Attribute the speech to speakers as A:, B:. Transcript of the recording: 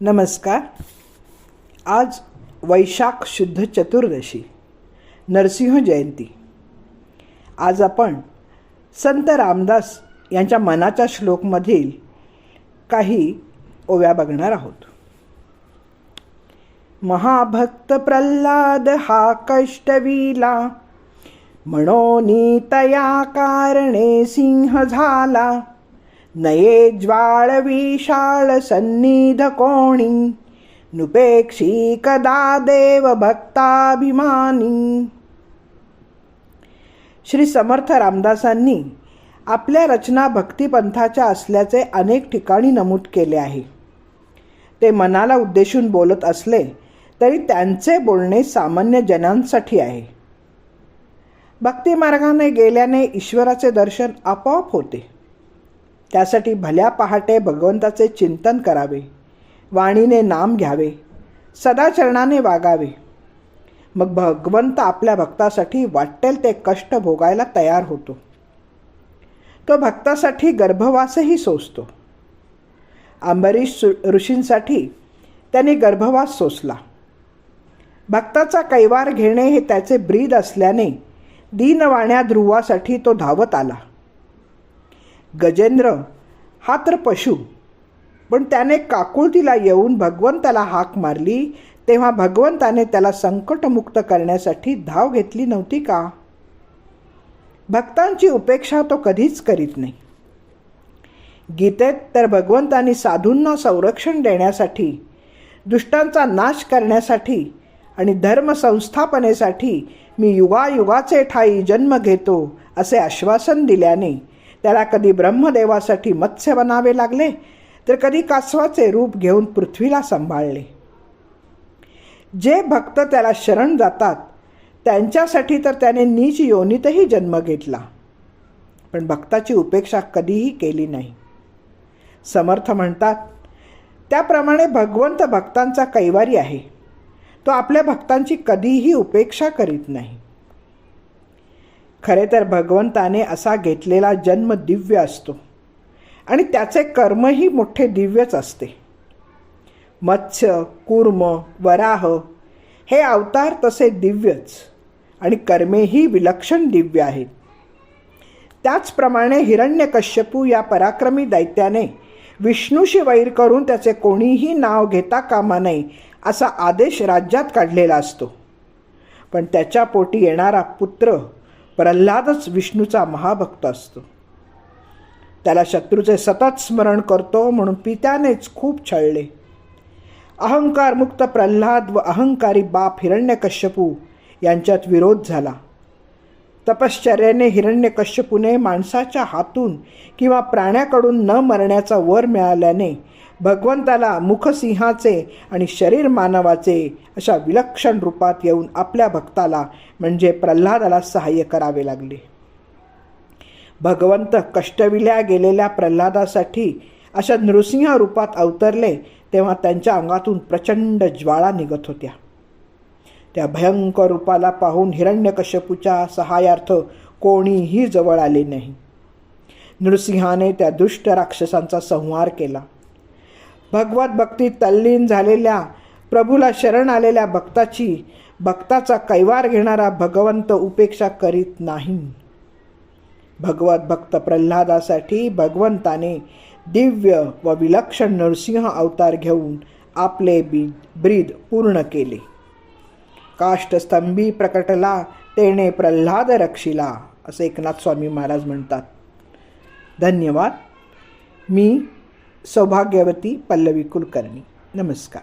A: नमस्कार. आज वैशाख शुद्ध चतुर्दशी नरसिंह जयंती. आज आपण संत रामदास यांच्या मनाच्या श्लोकमधील काही ओव्या बघणार आहोत. महाभक्त प्रल्हाद हा कष्टविला म्हणोनी तया कारणे सिंह झाला. नये ज्वाळ विशाळ सन्निध कोणी नुपेक्षी कदा देव भक्ताभिमानी. श्री समर्थ रामदासांनी आपल्या रचना भक्तिपंथाच्या असल्याचे अनेक ठिकाणी नमूद केले आहे. ते मनाला उद्देशून बोलत असले तरी त्यांचे बोलणे सामान्य जनांसाठी आहे. भक्तिमार्गाने गेल्याने ईश्वराचे दर्शन आपोआप होते. त्यासाठी भल्या पहाटे भगवंताचे चिंतन करावे. वाणीने नाम घ्यावे. सदाचरणाने वागावे. मग भगवंत आपल्या भक्तासाठी वाटेल ते कष्ट भोगायला तयार होतो. तो भक्तासाठी गर्भवासही सोसतो. अंबरीश ऋषींसाठी त्यांनी गर्भवास सोसला. भक्ताचा कैवार घेणे हे त्याचे ब्रीद असल्याने दीनवाण्या ध्रुवासाठी तो धावत आला. गजेंद्र हा तर पशु. पण त्याने काकुळतीला येऊन भगवंताला हाक मारली तेव्हा भगवंताने त्याला संकटमुक्त करण्यासाठी धाव घेतली नव्हती का? भक्तांची उपेक्षा तो कधीच करीत नाही. गीतेत तर भगवंतानी साधूंना संरक्षण देण्यासाठी दुष्टांचा नाश करण्यासाठी आणि धर्मसंस्थापनेसाठी मी युगायुगाचे ठाई जन्म घेतो असे आश्वासन दिल्याने त्याला कधी ब्रह्मदेवासाठी मत्स्य बनावे लागले तर कधी कासवाचे रूप घेऊन पृथ्वीला सांभाळले. जे भक्त त्याला शरण जातात त्यांच्यासाठी तर त्याने नीच योनीतही जन्म घेतला. पण भक्ताची उपेक्षा कधीही केली नाही. समर्थ म्हणतात त्याप्रमाणे भगवंत भक्तांचा कैवारी आहे. तो आपल्या भक्तांची कधीही उपेक्षा करीत नाही. खरे तर भगवंताने असा घेतलेला जन्म दिव्य असतो. आणि त्याचे कर्मही मोठे दिव्यच असते. मत्स्य कूर्म वराह हे अवतार तसे दिव्यच आणि कर्मेही विलक्षण दिव्य आहेत. त्याचप्रमाणे हिरण्यकश्यपू या पराक्रमी दैत्याने विष्णूशी वैर करून त्याचे कोणीही नाव घेता कामा नये असा आदेश राज्यात काढलेला असतो. पण त्याच्या पोटी येणारा पुत्र प्रल्हादच विष्णूचा महाभक्त असतो. त्याला शत्रूचे सतत स्मरण करतो म्हणून पित्यानेच खूप छळले. अहंकारमुक्त प्रल्हाद व अहंकारी बाप हिरण्यकश्यपू यांच्यात विरोध झाला. तपश्चर्याने हिरण्यकश्यपूने माणसाच्या हातून किंवा प्राण्याकडून न मरण्याचा वर मिळाल्याने भगवंताला मुखसिंहाचे आणि शरीर मानवाचे अशा विलक्षण रूपात येऊन आपल्या भक्ताला म्हणजे प्रल्हादाला सहाय्य करावे लागले. भगवंत कष्टविल्या गेलेल्या प्रल्हादासाठी अशा नृसिंह रूपात अवतरले तेव्हा त्यांच्या अंगातून प्रचंड ज्वाळा निघत होत्या. त्या भयंकर रूपाला पाहून हिरण्यकश्यपूच्या सहाय्यार्थ कोणीही जवळ आले नाही. नृसिंहाने त्या दुष्ट राक्षसांचा संहार केला. भगवत भक्तीत तल्लीन झालेल्या प्रभूला शरण आलेल्या भक्ताची भक्ताचा कैवार घेणारा भगवंत उपेक्षा करीत नाही. भगवत भक्त प्रल्हादासाठी भगवंताने दिव्य व विलक्षण नरसिंह अवतार घेऊन आपले बी ब्रीद पूर्ण केले. काष्टस्तंभी प्रकटला तेने प्रल्हाद रक्षिला असं एकनाथ स्वामी महाराज म्हणतात. धन्यवाद. मी सौभाग्यवती पल्लवी कुलकर्णी. नमस्कार.